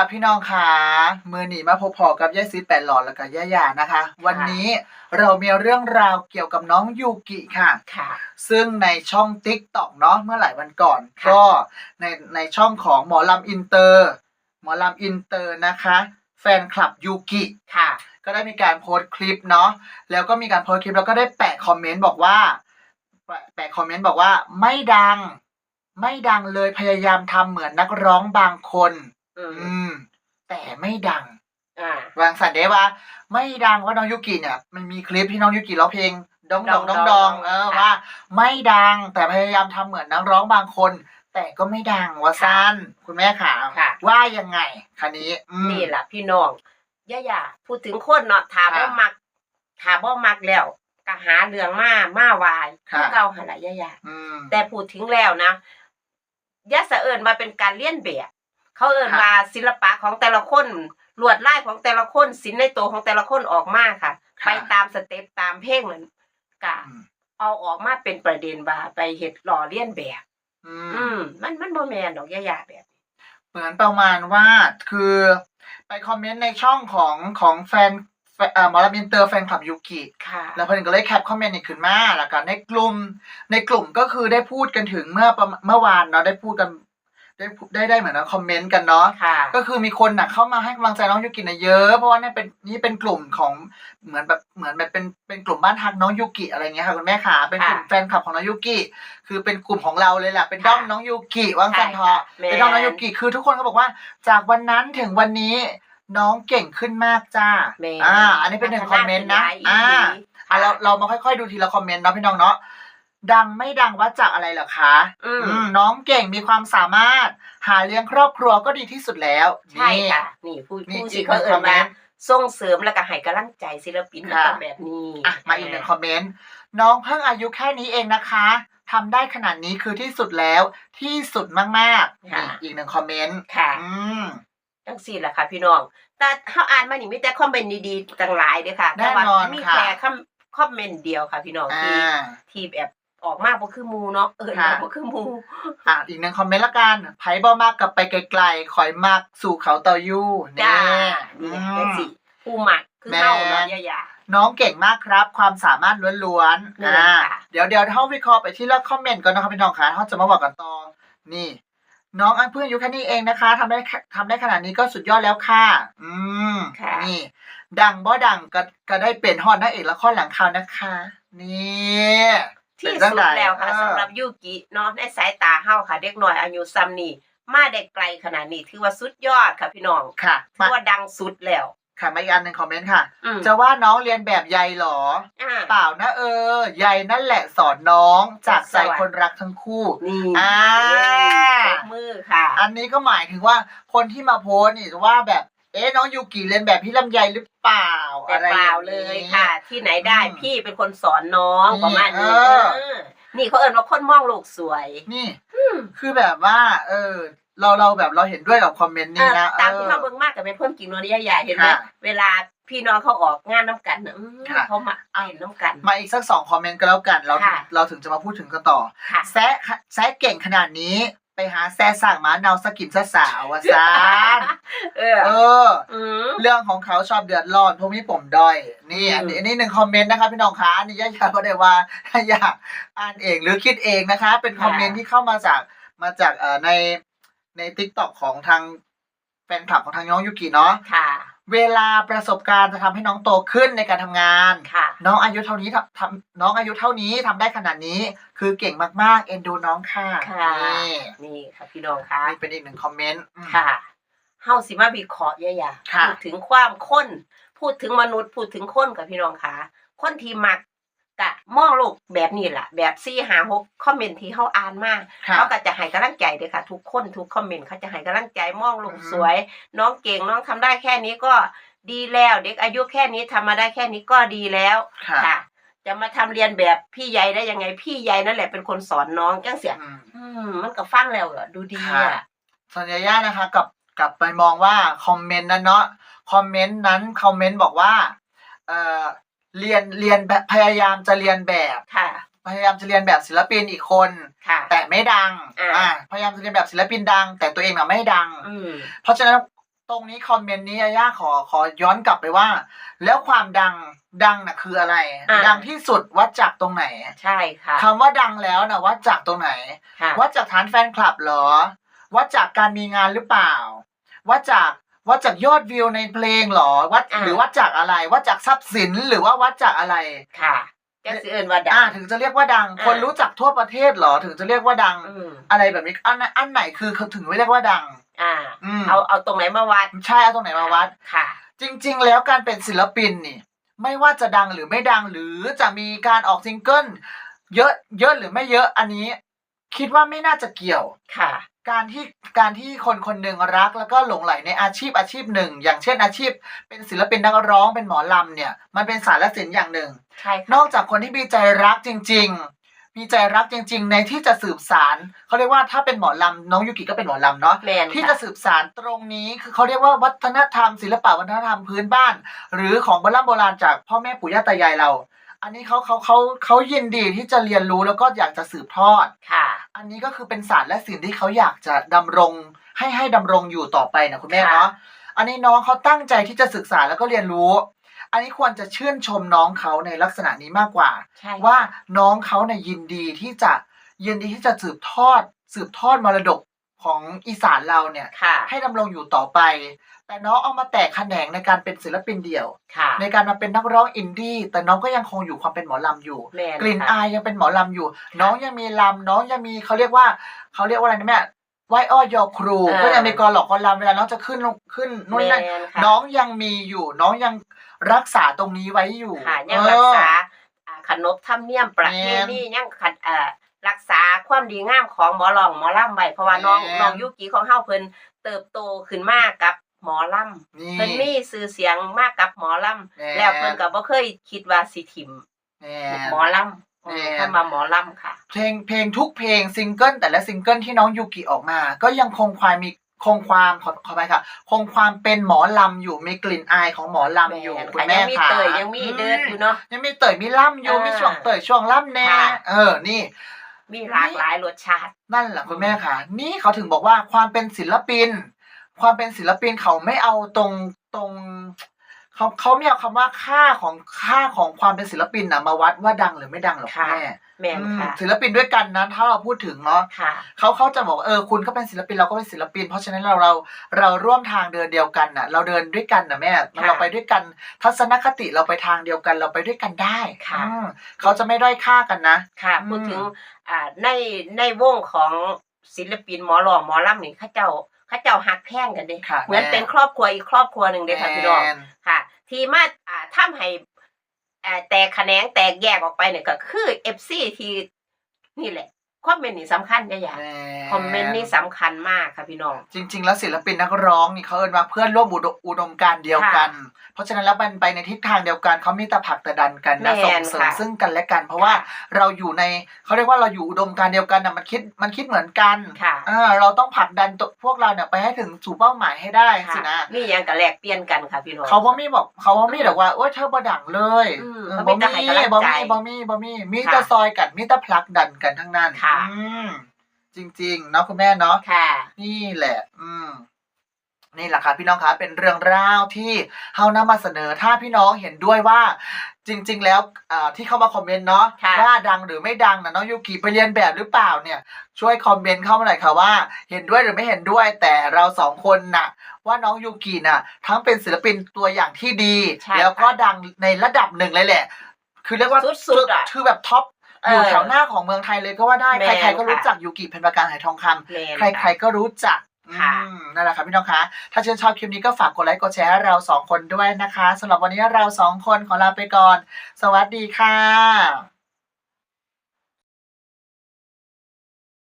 ค่ะพี่น้องค่ะมือหนีมาพบพอกับยายซีแปดหลอดแล้วก็ย่าหยานะคะ วันนี้เรามีเรื่องราวเกี่ยวกับน้องยูกิค่ะ ค่ะ ซึ่งในช่อง t ิ k t o k เนาะเมื่อหลายวันก่อนค่ะก็ในในช่องของหมอลำอินเตอร์ หมอลำอินเตอร์นะคะ แฟนคลับยูกิค่ะ ก็ได้มีการโพสต์คลิปเนาะแล้วก็มีการโพสต์คลิปแล้วก็ได้แปะคอมเมนต์บอกว่า แปะแปะคอมเมนต์บอกว่าไม่ดัง ไม่ดังเลยพยายามทำเหมือนนักร้องบางคน อืมอืม แต่ไม่ดังอ่า วางสันเดว่า ไม่ดังว่าน้องยูกิเนี่ย มันมีคลิปที่น้องยูกิร้องเพลงดองดองดองดองเออค่ะว่า ไม่ดังแต่พยายามทำเหมือนนักร้องบางคน แต่ก็ไม่ดังว่าสั้นคุณแม่ขาค่ะ ว่ายังไงคันนี้อืม นี่แหละพี่น้องย่าย่าพูดถึงคนเนาะถามค่ะว่ามักถามว่ามักแล้วก็หาเรื่องมา มาวายค่ะเก่าหนละย่าย่าอืมแต่พูดถึงแล้วนะย่าสะเอิญมาเป็นการเลียนแบบ เขาเอิญค่ะว่าศิลปะของแต่ละคนลวดลายของแต่ละคนศิลป์ในตัวของแต่ละคนออกมาค่ะค่ะ ไปตามสเต็ปตามเพลงนั้นกะอืมเอาออกมาเป็นประเด็นว่าไปเห็ดหล่อเลียนแบบ อือืมมมันมันบ่แมนดอกย่าย่าแบบเหมือนประมาณว่าคือไปคอมเมนต์ในช่องของของแฟนแฟนเอ่อหมอลำอินเตอร์แฟนคลับยูกิค่ะ แล้วเพื่อนก็เลยแคปคอมเมนต์นี้ขึ้นมาแล้วก็ในกลุ่มในกลุ่มก็คือได้พูดกันถึงเมื่อประมาณเมื่อวานเนาะได้พูดกัน ได้พูดได้ได้เหมือนว่าคอมเมนต์กันเนาะค่ะ ก็คือมีคนน่ะเข้ามาให้กำลังใจน้องยูกินะเยอะ เพราะว่าเนี่ยเป็นนี่เป็นกลุ่มของเหมือนแบบเหมือนแบบเป็นเป็นกลุ่มบ้านทักน้องยูกิอะไรเงี้ยค่ะคุณแม่ขาเป็นกลุ่มค่ะแฟนคลับของน้องยูกิคือเป็นกลุ่มของเราเลยแหละเป็นด้อมค่ะน้องยูกิว่างสันทอแม่เป็นด้อมน้องยูกิคือทุกคนก็บอกว่า จากวันนั้นถึงวันนี้น้องเก่งขึ้นมากจ้าแม่อ่า อันนี้เป็นหนึ่งคอมเมนต์นะพัฒอ่าขึ้หลยอะเราเรามาค่อยๆดูทีละคอมเมนต์เนาะพี่น้องเนาะ ดังไม่ดังวัดจากอะไรเหรอคะอืม อืมน้องเก่งมีความสามารถ หาเลี้ยงครอบครัวก็ดีที่สุดแล้ว ใช่นี่ค่ะ นี่ผู้นี่ผู้อีสิกหนึ่เขางเอ่คอยมเมมานต์ส่งเสริมแล้วก็ให้กำลังใจศิลปินค่ะต้องแบบนี้อะมาอีกหนึ่งคอมเมนต์น้องเพิ่งอายุแค่นี้เองนะคะทำได้ขนาดนี้คือที่สุดแล้วที่สุดมากๆนี่อีกหนึ่งคอมเมนต์ค่ะ อืม จังสี่แหละค่ะพี่น้อง แต่เขาอ่านมานี่มีแต่คอมเมนต์ดีๆต่างหลายเด้อค่ะแน่นอนแต่ว่ามีค่ะ แค่คำคอมเมนต์เดียวค่ะพี่น้องอ่ที่า ที่แบบ ออกมาบ่คือหมูเนาะเออค่ะ บ่คือหมูอะอีกหนึ่งคอมเมนต์ละกันไผ่บ่มากกลับไปไกลๆคอยมากสู่เขาเตายู่นี่จ้าอืนี่ม จังสี่ผู้หมักคือแม่เฮาเนาะย่าน้องเก่งมากครับ ความสามารถล้วนนี่ๆอ่า ค่ะ เดี๋ยวเดี๋ยวเท่าวิเคราะห์ไปที่เลือกคอมเมนต์ก่อนนะครับพี่น้องคะเขาจะมาบอกกันต่อนี่ น้องอันเพื่อนอายุแค่นี้เองนะคะทำได้ทำได้ขนาดนี้ก็สุดยอดแล้วค่ะ อืมค่ะ นี่ ดังบ่ดังก็ก็ได้เป็นฮอดนางเอกละครหลังข่าวนะคะ นี่ ที่เป็นจัสุงดใแล้วค่ะเออสำหรับยูกิเนาะในสายตาเฮาค่ะ เด็กน้อยอายุซ้ำนี่มาได้ไกลขนาดนี้ถือว่าสุดยอดค่ะพี่น้องค่ะถืมาอว่าดังสุดแล้วค่ะมาอีกอันหนึ่งคอมเมนต์ค่ะอืมจะว่าน้องเรียนแบบยายเหรออ่าเปล่านะเออยายนั่นแหละสอนน้องจากใจสวัสดีคนรักทั้งคู่นี่อ่าตบมือค่ะ อันนี้ก็หมายถึงว่าคนที่มาโพสต์นี่ว่าแบบเอ๊ะน้องยูกิเรียนแบบพี่ลำไยหรือเปล่าแต่อะไรเปล่าองเลนี้ ยค่ะ ที่ไหนได้อืมพี่เป็นคนสอนน้องนี่ประมาณนี้เออ เออนี่เขาเอิ้นว่าคนมองโลกสวยนี่ คือแบบว่า เออ เราเราแบบเราเห็นด้วยกับคอมเมนต์นี้นะเออ ตามที่ออเขาเบิ่งมากกับเป็นเพิ่มกิ่งนวลใหญ่ๆเห็นไหมค่ะเวลาพี่น้องเขาออกงานน้ำกันน่ะอืมค่ะ เขามาเห็นน้ำกัน มาอีกสักสองคอมเมนต์ก็แล้วกัน เราถึงค่ะ เราถึงจะมาพูดถึงกันต่อ ค่ะ แซะแซะเก่งขนาดนี้ ไปหาแซะสั่งหมาเนาสกินซะสาววะซานเออ เออ อืม เรื่องของเขาชอบเดือดร้อนพวกมีผมด้อย นี่อันนี้อืม อันนี้หนึ่งคอมเมนต์นะคะพี่น้องคะอันนี้ย่าอยากก็ได้ว่าถ้าอยากอ่านเองหรือคิดเองนะคะ เป็นคอมเมนต์ที่เข้ามาจากมาจากเอ่อในในทิกตอกของทางแฟนคลับของทางน้องยูกิเนาะ ค่ะ เวลาประสบการณ์จะทำให้น้องโตขึ้นในการทำงานค่ะ น้องอายุเท่านี้ทำทำน้องอายุเท่านี้ทำได้ขนาดนี้ คือเก่งมากๆ เอ็นดูน้องค่ะค่ะนี่นี่ค่ะพี่น้องค่ะนี่เป็นอีกหนึ่งคอมเมนต์อืมค่ะเฮาสิมาวิเคราะห์ยะๆค่ะพูดถึงความค้น พูดถึงมนุษย์พูดถึงคนกับพี่น้องค่ะคนที่มัก กะมองโลกแบบนี้ล่ะแบบซี่หาหกคอมเมนต์ที่เฮาอ่านมาค่ะเขาก็จะให้กำลังใจเด้อค่ะ ทุกคนทุกคอมเมนต์เขาจะให้กำลังใจมองโลกอือฮึสวย น้องเก่งน้องทำได้แค่นี้ก็ดีแล้ว เด็กอายุแค่นี้ทำมาได้แค่นี้ก็ดีแล้วค่ะค่ะจะมาทำเรียนแบบพี่ใหญ่ได้ยังไงพี่ใหญ่นั่นแหละเป็นคนสอนน้องจังเสียอืมอืมมันก็ฟังแล้วอะดูดีค่ะอะส่วนยาย่านะคะกลับกลับไปมองว่าคอมเมนต์นั้นเนาะคอมเมนต์นั้นคอมเมนต์บอกว่า เอ่อ เรียนเรียนแบบพยายามจะเรียนแบบค่ะ พยายามจะเรียนแบบศิลปินอีกคน ค่ะ แต่ไม่ดังอ่าอ่าพยายามจะเรียนแบบศิลปินดัง แต่ตัวเองน่ะไม่ดัง อืมเพราะฉะนั้นตรงนี้คอมเมนต์นี้ยาย่าขอขอย้อนกลับไปว่า แล้วความดังดังน่ะคืออะไรอ่าดังที่สุดวัดจากตรงไหนใช่ค่ะคำว่าดังแล้วนะวัดจากตรงไหน ค่ะ วัดจากฐานแฟนคลับเหรอ วัดจากการมีงานหรือเปล่า วัดจาก วัดจากยอดวิวในเพลงเหรอ วัดอ่า หรือวัดจากอะไร วัดจากทรัพย์สินหรือว่าวัดจากอะไร ค่ะจะสิเอินว่าดัอ่าง ถึงจะเรียกว่าดัง อ่า คนรู้จักทั่วประเทศเหรอ ถึงจะเรียกว่าดัง อืมอะไรแบบนี้อันไหนอันไหนคือเขาถึงไม่เรียกว่าดัง อ่า อืมเอาเอาตรงไหนมาวัดใช่เอาตรงไหนมาวัด ค่ะ จริง ๆ แล้วการเป็นศิลปินนี่ ไม่ว่าจะดังหรือไม่ดังหรือจะมีการออกซิงเกิลเยอะเยอะหรือไม่เยอะอันนี้ คิดว่าไม่น่าจะเกี่ยว ค่ะ การที่การที่คนคนหนึ่งรัก แล้วก็หลงไหลในอาชีพอาชีพหนึ่ง อย่างเช่นอาชีพ เป็นศิลปินนักร้องเป็นหมอลำเนี่ย มันเป็นสารศิลป์อย่างหนึ่ง ใช่ค่ะนอกจากคนที่มีใจรักจริง ๆ มีใจรักจริง ๆ ในที่จะสืบสารเขาเรียกว่าถ้าเป็นหมอลำน้องยูกิก็เป็นหมอลำเนาะแมนที่ค่จะสืบสารตรงนี้คือเขาเรียกว่าวัฒนธรรมศิลปะวัฒนธรรมพื้นบ้าน หรือของโบราณโบราณจากพ่อแม่ปู่ย่าตายายเรา อันนี้เขาเขาเขาเขายินดีที่จะเรียนรู้แล้วก็อยากจะสืบทอด ค่ะ อันนี้ก็คือเป็นศาสตร์และศิลป์ที่เขาอยากจะดำรงให้ให้ดำรงอยู่ต่อไปนะคุณแม่ค่ะเนาะ อันนี้น้องเขาตั้งใจที่จะศึกษาแล้วก็เรียนรู้ อันนี้ควรจะชื่นชมน้องเขาในลักษณะนี้มากกว่า ใช่ว่าน้องเขาเนี่ยยินดีที่จะยินดีที่จะสืบทอด สืบทอดมรดก ของอีสานเราเนี่ย ค่ะ ให้ดำรงอยู่ต่อไป แต่น้องเอามาแตกแขนงในการเป็นศิลปินเดี่ยว ค่ะในการมาเป็นนักร้องอินดี้แต่น้องก็ยังคงอยู่ความเป็นหมอลำอยู่ แมนกลิ่นค่ะ อายยังเป็นหมอลำอยู่ น้องยังมีลำน้องยังมีเขาเรียกว่าเขาเรียกว่าอะไรนะแม่ไหว้อ้อยอครู อ่า ก็ยังมีกอหลอกกอลำเวลาน้องจะขึ้นลงขึ้นนู่นนั่นแมค่ะ น้องยังมีอยู่ น้องยังรักษาตรงนี้ไว้อยู่ค่ะยังเออรักษาอ่าขนบธรรมเนียมประเพณียังขัดเอ่อ รักษาความดีงามของหมอลองหมอลำไว้เพราะว่าน้องแม่น น้องยุกิของเฮาเพิ่นเติบโตขึ้นมากับหมอลำนี่เพิ่นมีชื่อเสียงมากกับหมอลำแม่นแล้วเพิ่นก็บ่เคยคิดว่าสิทิมแม่ หมอลำแม่นเพิ่นมาหมอลำค่ะ เพลงเพลงทุกเพลงซิงเกิลแต่ละซิงเกิลที่น้องยูกิออกมา ก็ยังคงความมีคงความขอขอไปค่ะ คงความเป็นหมอลำอยู่มีกลิ่นอายของหมอลำอยู่แม่นคุณค่ะแม่ยังมีค่ะเตยยังมีเดินอยู่เนาะ ยังมีเตยมีล่ำอยู่อ่ามีมีช่วงเตยช่วงล่ำแน่ค่ะ เออนี่ มีหลากหลายรสชาติ นั่นแหละคุณแม่ค่ะ นี่เขาถึงบอกว่าความเป็นศิลปิน ความเป็นศิลปินเขาไม่เอาตรงตรง เขาเขาไม่เอาคำว่าค่าของค่าของความเป็นศิลปินนะมาวัดว่าดังหรือไม่ดังหรอกค่ะแม่แม่นค่ะอืมศิลปินด้วยกันนะถ้าเราพูดถึงเนาะค่ะเขาเขาจะบอกว่าเออคุณก็เป็นศิลปินเราก็เป็นศิลปิน เพราะฉะนั้นเราเราเราร่วมทางเดินเดียวกันน่ะ เราเดินด้วยกันนะแม่ค่ะเราไปด้วยกัน ทัศนคติเราไปทางเดียวกัน เราไปด้วยกันได้ค่ะอืมเขาจะไม่ด้อยค่ากันนะค่ะอืมพูดถึงอ่าในในวงของศิลปินหมอหลองหมอลำนี่เข้าเจ้า เข้าเจ้าหักแพงกันเด้ค่ะเหมือนแม่เป็นครอบครัวอีกครอบครัวหนึ่งเด้ค่ะพี่น้องแมนค่ะ ที่มาอ่าทำให้อ่าแตกแขนงแตกแยกออกไปเนี่ยก็คือเอฟซีที่นี่แหละ คอมเมนต์นี่สำคัญจ้ะอย่าแมนคอมเมนต์นี่สำคัญมากค่ะพี่น้อง จริง ๆ แล้วศิลปินนักร้องนี่เขาเอินว่าเพื่อนร่วมอุดมอุดมการณ์เดียวกัน เพราะฉะนั้นแล้วมันไปในทิศทางเดียวกันเขามีแต่ผลักแต่ดันกันนะแม่ส่นงเสริมค่ะซึ่งกันและกัน เพราะว่าเราอยู่ในเขาเรียกว่าเราอยู่อุดมการณ์เดียวกันนะมันคิดมันคิดเหมือนกันค่ะอ่าเราต้องผลักดันตัวพวกเราเนี่ยไปให้ถึงสู่เป้าหมายให้ได้ค่ะสินะนี่ยังกับแลกเปลี่ยนกันค่ะพี่น้องเขาบ่มีบอกเขาบ่มีแต่ว่าโอ้ยเธอบ่ดังเลยอืมเออเขาบ่มีแต่มีให้กำลังใจบ่มีบ่มีบ่มีมีค่ะแต่ซอยกันมีแต่ผลักดันกันทั้งนั้นค่ะอืมจริงๆเนาะคุณแม่เนาะค่ะ นี่แหละ อืมนี่แหละค่ะพี่น้องคะเป็นเรื่องราวที่เฮานำมาเสนอถ้าพี่น้องเห็นด้วยว่า จริง ๆ แล้วอ่าที่เข้ามาคอมเมนต์เนาะค่ะว่าดังหรือไม่ดังนะน้องยูกิไปเรียนแบบหรือเปล่าเนี่ย ช่วยคอมเมนต์เข้ามาหน่อยค่ะว่า เห็นด้วยหรือไม่เห็นด้วย แต่เราสองคนน่ะ ว่าน้องยูกิน่ะ ทั้งเป็นศิลปินตัวอย่างที่ดีใช่แล้วก็ค่ะดังในระดับหนึ่งเลยแหละ คือเรียกว่าสุดๆอะคือแบบท็อปเออออยู่แถวหน้าของเมืองไทยเลยก็ว่าได้แม่นใครๆก็รู้ค่ะจักยูกิเพนประการหายทองคำแม่นใครๆก็รู้จักค่ะอืมนั่นแหละค่ะพี่น้องคะ ถ้าชื่นชอบคลิปนี้ก็ฝากกดไลค์กดแชร์ให้เราสองคนด้วยนะคะสำหรับวันนี้เราสองคนขอลาไปก่อน สวัสดีค่ะ